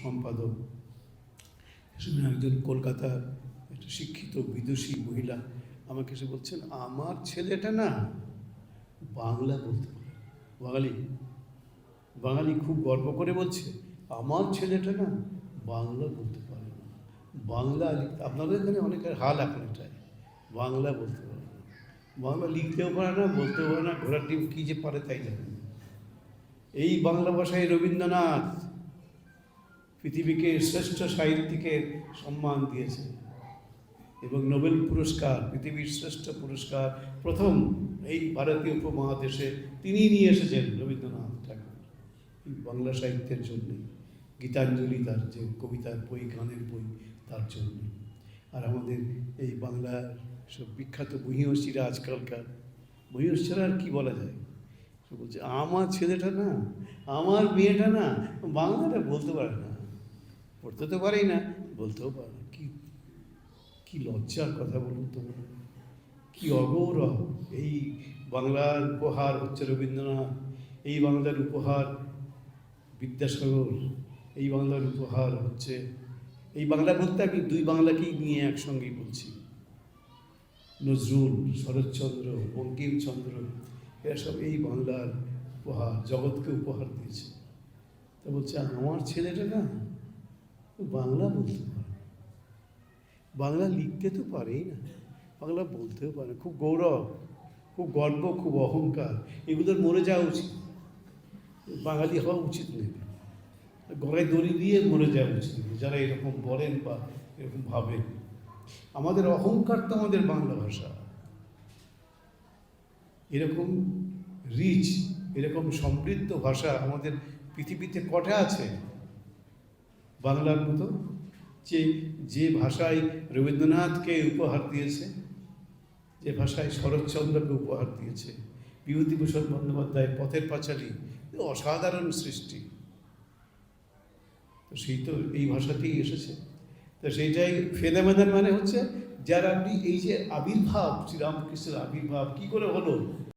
সম্পাদক। সেখানে একজন কলকাতার একটা শিক্ষিত বিদুষী মহিলা আমাকে এসে বলছেন, আমার ছেলেটা না বাংলা বলতে পারে। বাঙালি বাঙালি খুব গর্ব করে বলছে, আমার ছেলেটা না বাংলা বলতে পারে না। বাংলা লিখতে আপনাদের এখানে অনেকের হাল এখন এটাই, বাংলা বলতে পারে না। বাংলা লিখতেও পারে না, বলতেও পারে না, ঘোড়ার ডিম কী যে পারে তাই জানে এই বাংলা ভাষায় রবীন্দ্রনাথ পৃথিবীকে শ্রেষ্ঠ সাহিত্যিকের সম্মান দিয়েছে। এবং নোবেল পুরস্কার, পৃথিবীর শ্রেষ্ঠ পুরস্কার, প্রথম এই ভারতীয় উপমহাদেশে তিনি নিয়ে এসেছেন রবীন্দ্রনাথ ঠাকুর। বাংলা সাহিত্যের জন্যে, গীতাঞ্জলি তার যে কবিতার বই, গানের বই, তার জন্য। আর আমাদের এই বাংলার সব বিখ্যাত মহিষীরা আজকালকার, মহিষীরা আর কী বলা যায়? সে বলছে, আমার ছেলেটা না, আমার মেয়েটা না, বাংলাটা বলতে পারে না। পড়তে তো পারেই না, বলতেও পারে না। কি কি লজ্জার কথা বলুন তো। কি অগৌরব। এই বাংলার উপহার হচ্ছে রবীন্দ্রনাথ, এই বাংলার উপহার বিদ্যাসাগর, এই বাংলার উপহার হচ্ছে, এই বাংলা বলতে আমি দুই বাংলাকেই নিয়ে একসঙ্গেই বলছি। নজরুল, শরৎচন্দ্র, বঙ্কিমচন্দ্র, এরা সব এই বাংলার উপহার, জগৎকে উপহার দিয়েছে। তা বলছে আমার ছেলেটা না বাংলা বলতে পারে। বাংলা লিখতে তো পারেই না। বাংলা বলতেও পারে খুব গৌরব, খুব গর্ব, খুব অহংকার, এগুলোর মরে যাওয়া উচিত। বাঙালি হওয়া উচিত নেই গলায় দড়ি দিয়ে মরে যাওয়া উচিত। যারা এরকম বলেন বা এরকম ভাবেন। আমাদের অহংকার তো আমাদের বাংলা ভাষা। এরকম রিচ এরকম সমৃদ্ধ ভাষা আমাদের পৃথিবীতে কটা আছে? বাংলার মতো যে যে ভাষায় রবীন্দ্রনাথকে উপহার দিয়েছে, যে ভাষায় শরৎচন্দ্রকে উপহার দিয়েছে, বিভূতিভূষণ বন্দ্যোপাধ্যায় পথের পাঁচালী অসাধারণ সৃষ্টি। তো সেই তো এই ভাষাতেই এসেছে। তো সেইটাই ফেদামেদান মানে হচ্ছে, যার আপনি এই যে আবির্ভাব, শ্রীরামকৃষ্ণের আবির্ভাব, কী করে হলো?